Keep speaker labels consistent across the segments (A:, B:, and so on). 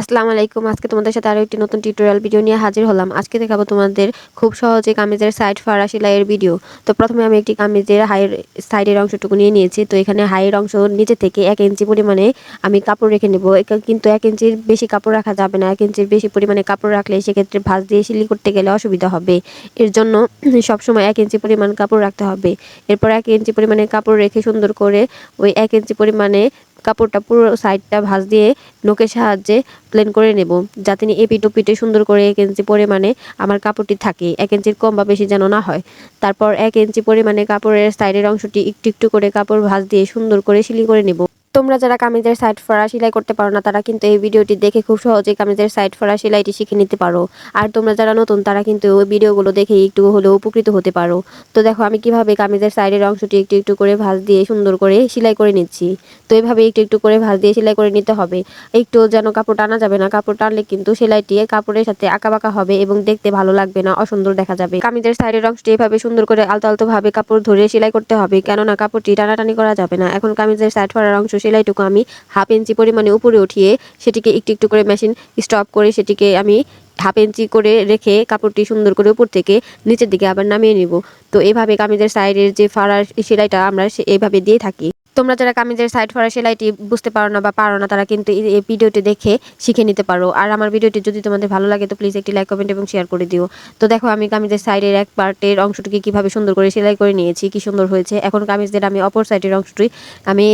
A: আসসালামু আলাইকুম। আজকে তোমাদের সাথে আরও একটি নতুন টিউটোরিয়াল ভিডিও নিয়ে হাজির হলাম। আজকে দেখাবো তোমাদের খুব সহজে কামিজের সাইড ফাড়া সেলাইয়ের ভিডিও তো প্রথমে আমি একটি কামিজের হাইয়ের সাইডের অংশটুকু নিয়ে নিয়েছি। তো এখানে হাইয়ের অংশ নিচে থেকে এক ইঞ্চি পরিমাণে আমি কাপড় রেখে নেব। কিন্তু এক ইঞ্চির বেশি কাপড় রাখা যাবে না। এক ইঞ্চির বেশি পরিমাণে কাপড় রাখলে সেক্ষেত্রে ভাঁজ দিয়ে সিলি করতে গেলে অসুবিধা হবে। এর জন্য সবসময় এক ইঞ্চি পরিমাণ কাপড় রাখতে হবে। এরপর এক ইঞ্চি পরিমাণে কাপড় রেখে সুন্দর করে ওই এক ইঞ্চি পরিমাণে কাপড়টা পুরো সাইডটা ভাঁজ দিয়ে নোকের সাহায্যে প্লেন করে নেব, যাতে এপিট ওপিটে সুন্দর করে এক ইঞ্চি পরিমাণে আমার কাপড়টি থাকে, এক ইঞ্চির কম বা বেশি যেন না হয়। তারপর এক ইঞ্চি পরিমাণে কাপড়ের সাইডের অংশটি একটু একটু করে কাপড় ভাঁজ দিয়ে সুন্দর করে সিলি করে নেব। তোমরা যারা কামিজের সাইড ফরা সেলাই করতে পারো না, তারা কিন্তু এই ভিডিওটি দেখে খুব সহজে কামিজের সাইড ফরা সেলাইটি শিখে নিতে পারো। আর তোমরা যারা নতুন, তারা কিন্তু ওই ভিডিওগুলো দেখে একটু হলেও উপকৃত হতে পারো। তো দেখো, আমি কীভাবে কামিজের সাইডের অংশটি একটু একটু করে ভাঁজ দিয়ে সুন্দর করে সেলাই করে নিচ্ছি। তো এইভাবে একটু একটু করে ভাঁজ দিয়ে সেলাই করে নিতে হবে। একটু যেন কাপড় টানা যাবে না, কাপড় টানলে কিন্তু সেলাইটি কাপড়ের সাথে আঁকাবাঁকা হবে এবং দেখতে ভালো লাগবে না, অসুন্দর দেখা যাবে। কামিজের সাইডের অংশটি এভাবে সুন্দর করে আলতো আলতো ভাবে কাপড় ধরে সেলাই করতে হবে, কেননা কাপড়টি টানাটানি করা যাবে না। এখন কামিজের সাইড ফরার অংশ সেলাইটুকু আমি হাফ ইঞ্চি পরিমাণে উপরে উঠিয়ে সেটিকে একটু একটু করে মেশিন স্টপ করে সেটিকে আমি হাফ ইঞ্চি করে রেখে কাপড়টি সুন্দর করে উপর থেকে নিচের দিকে আবার নামিয়ে নিব। তো এইভাবে কামিজের সাইডের যে ফাড়ার সেলাইটা আমরা এইভাবে দিয়ে থাকি। তোমরা যারা কামিজের সাইড ফরা সেলাইটি বুঝতে পারো না বা পারো না, তারা কিন্তু এই ভিডিওটি দেখে শিখে নিতে পারো। আর আমার ভিডিওটি যদি তোমাদের ভালো লাগে, তো প্লিজ একটি লাইক কমেন্ট এবং শেয়ার করে দিও। তো দেখো, আমি কামিজের সাইডের এক পার্টের অংশটিকে কীভাবে সুন্দর করে সেলাই করে নিয়েছি, কি সুন্দর হয়েছে। এখন কামিজদের আমি অপর সাইডের অংশটি আমি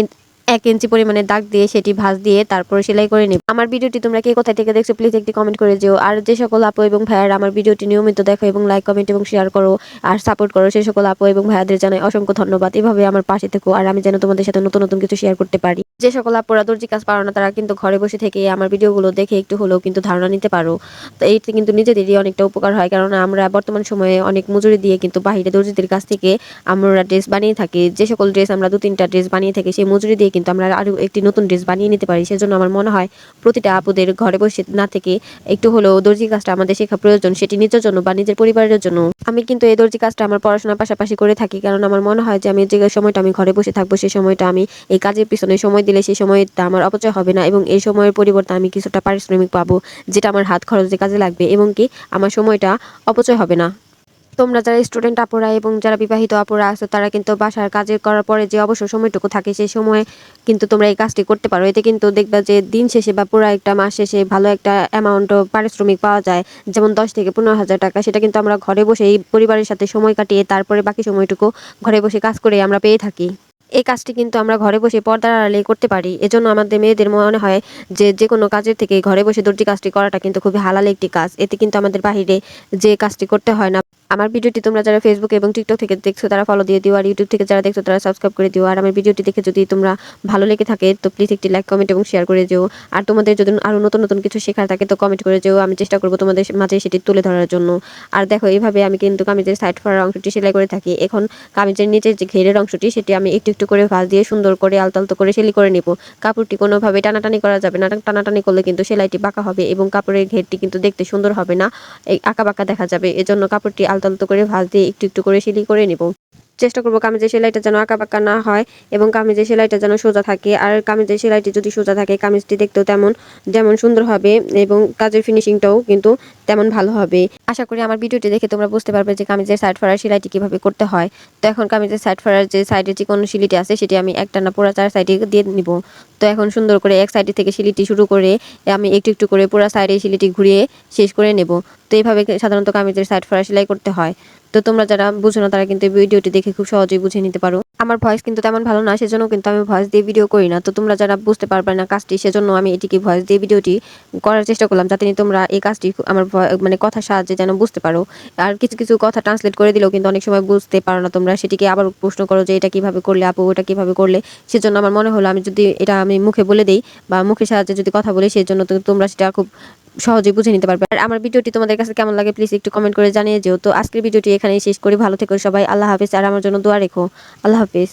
A: এক ইঞ্চি পরিমাণে দাগ দিয়ে সেটি ভাঁজ দিয়ে তারপরে সেলাই করে নিব। আমার ভিডিওটি তোমরা কে কোথায় থেকে দেখছ প্লিজ একটি কমেন্ট করে দিও আর যে সকল আপু এবং ভাইয়ার আমার ভিডিওটি নিয়মিত দেখো এবং লাইক কমেন্ট এবং শেয়ার করো আর সাপোর্ট করো সেই সকল আপু এবং ভাইয়াদের জানাই অসংখ্য ধন্যবাদ। এভাবে আমার পাশে থেকো আর আমি যেন তোমাদের সাথে নতুন নতুন কিছু শেয়ার করতে পারি। যে সকল আপুরা দর্জি কাজ পারো না, তারা কিন্তু ঘরে বসে থেকে আমার ভিডিওগুলো দেখে একটু হলেও কিন্তু ধারণা নিতে পারো। তো এইটি কিন্তু নিজেদেরই অনেকটা উপকার হয় কারণ আমরা বর্তমান সময়ে অনেক মজুরি দিয়ে কিন্তু বাহিরে দর্জিদের কাছ থেকে আমরা ড্রেস বানিয়ে থাকি। যে সকল ড্রেস আমরা দু তিনটা ড্রেস বানিয়ে থাকি, সেই মজুরি দিয়ে কিন্তু আমরা আরও একটি নতুন ড্রেস বানিয়ে নিতে পারি। সেজন্য আমার মনে হয় প্রতিটা আপুদের ঘরে বসে না থেকে একটু হলেও দর্জি কাজটা আমাদের শেখা প্রয়োজন, সেটি নিজের জন্য বা নিজের পরিবারের জন্য। আমি কিন্তু এই দর্জি কাজটা আমার পড়াশোনার পাশাপাশি করে থাকি, কারণ আমার মনে হয় যে আমি যে সময়টা আমি ঘরে বসে থাকব সেই সময়টা আমি এই কাজের পিছনে সময় দিলে সেই সময়টা আমার অপচয় হবে না এবং এই সময়ের পরিবর্তে আমি কিছুটা পারিশ্রমিক পাবো, যেটা আমার হাত খরচে কাজে লাগবে এবং কি আমার সময়টা অপচয় হবে না। তোমরা যারা স্টুডেন্ট আপুরা এবং যারা বিবাহিত আপুরা আছো, তারা কিন্তু বাসার কাজে করার পরে যে অবসর সময়টুকু থাকে সেই সময় কিন্তু তোমরা এই কাজটি করতে পারো। এতে কিন্তু দেখবা যে দিন শেষে বা পুরো একটা মাস শেষে ভালো একটা অ্যামাউন্ট পারিশ্রমিক পাওয়া যায়, যেমন দশ থেকে পনেরো হাজার টাকা, সেটা কিন্তু আমরা ঘরে বসে এই পরিবারের সাথে সময় কাটিয়ে তারপরে বাকি সময়টুকু ঘরে বসে কাজ করে আমরা পেয়ে থাকি। এই কাজটি কিন্তু আমরা ঘরে বসে পর্দার আড়ালে করতে পারি। এজন্য আমাদের মেয়েদের মনে হয় যে যে কোনো কাজের থেকে ঘরে বসে দর্জি কাজটি করাটা কিন্তু খুবই হালাল একটি কাজ। এতে কিন্তু আমাদের বাহিরে যে কাজটি করতে হয় না, আমার ভিডিওটি তোমরা যারা ফেসবুক এবং টিকটক থেকে দেখছ তারা ফলো দিয়ে দিও, আর ইউটিউব থেকে যারা দেখছ তারা সাবস্ক্রাইব করে দিও। আর আমার ভিডিওটি দেখে যদি তোমরা ভালো লেগে থাকে, তো প্লিজ একটি লাইক কমেন্ট এবং শেয়ার করে যেও আর তোমাদের যদি আরও নতুন নতুন কিছু শেখার থাকে, তো কমেন্ট করে যেও। আমি চেষ্টা করব তোমাদের মাঝে সেটি তুলে ধরার জন্য। আর দেখো, এইভাবে আমি কিন্তু কামিজের সাইড ফরার অংশটি সেলাই করে থাকি। এখন কামিজের নিচের যে ঘেরের অংশটি, সেটি আমি একটু একটু করে ভাজ দিয়ে সুন্দর করে আলতো আলতো করে সেলাই করে নিব। কাপড়টি কোনোভাবে টানাটানি করা যাবে না টানাটানি করলে কিন্তু সেলাইটি বাঁকা হবে এবং কাপড়ের ঘেরটি কিন্তু দেখতে সুন্দর হবে না। আঁকা বাঁকা দেখা যাবে, এজন্য কাপড়টি আলতো আলতো করে ভাজ দিয়ে একটু একটু করে সিলি করে নিব। চেষ্টা করব কামিজের সেলাইটা যেন আঁকা বাঁকা না হয় এবং কামিজের সেলাইটা যেন সোজা থাকে। আর কামিজের সেলাইটি যদি সোজা থাকে, কামিজটি দেখতেও তেমন, যেমন সুন্দর হবে এবং কাজের ফিনিশিংটাও কিন্তু তেমন ভালো হবে। আশা করি আমার ভিডিওটি দেখে তোমরা বুঝতে পারবে যে কামিজের সাইড ফরার সেলাইটি কীভাবে করতে হয়। তো এখন কামিজের সাইড ফরার যে সাইডে যে কোনো শিলিটি আছে, সেটি আমি একটা না পুরা চার সাইডে দিয়ে নিব। তো এখন সুন্দর করে এক সাইডে থেকে শিলিটি শুরু করে, আমি একটু একটু করে পুরা সাইডে শিলিটি ঘুরিয়ে শেষ করে নেব। তো এইভাবে সাধারণত কামিজের সাইড ফরা সেলাই করতে হয়। তো তোমরা যারা বুঝো না, তারা কিন্তু ভিডিওটি দেখে খুব সহজেই বুঝে নিতে পারো। আমার ভয়েস কিন্তু তেমন ভালো না, সেজন্য কিন্তু আমি ভয়েস দিয়ে ভিডিও করি না। তো তোমরা যারা বুঝতে পারবে না কাজটি, সেজন্য আমি এটিকে ভয়েস দিয়ে ভিডিওটি করার চেষ্টা করলাম, যাতে তোমরা এই কাজটি আমার মানে কথার সাহায্যে যেন বুঝতে পারো। আর কিছু কিছু কথা ট্রান্সলেট করে দিলেও কিন্তু অনেক সময় বুঝতে পারো না তোমরা, সেটিকে আবার প্রশ্ন করো যে এটা কীভাবে করলে আপু, ওটা কীভাবে করলে? সেজন্য আমার মনে হলো আমি যদি এটা আমি মুখে বলে দিই বা মুখের সাহায্যে যদি কথা বলি সেই জন্য তোমরা সেটা খুব সহজেই বুঝে নিতে পারবে। আর আমার ভিডিওটি তোমাদের কাছে কেমন লাগে প্লিজ একটু কমেন্ট করে জানিয়ে যেও। তো আজকের ভিডিওটি এখানেই শেষ করি। ভালো থেকো সবাই। আল্লাহ হাফিজ। আর আমার জন্য দোয়া রেখো। আল্লাহ হাফিজ।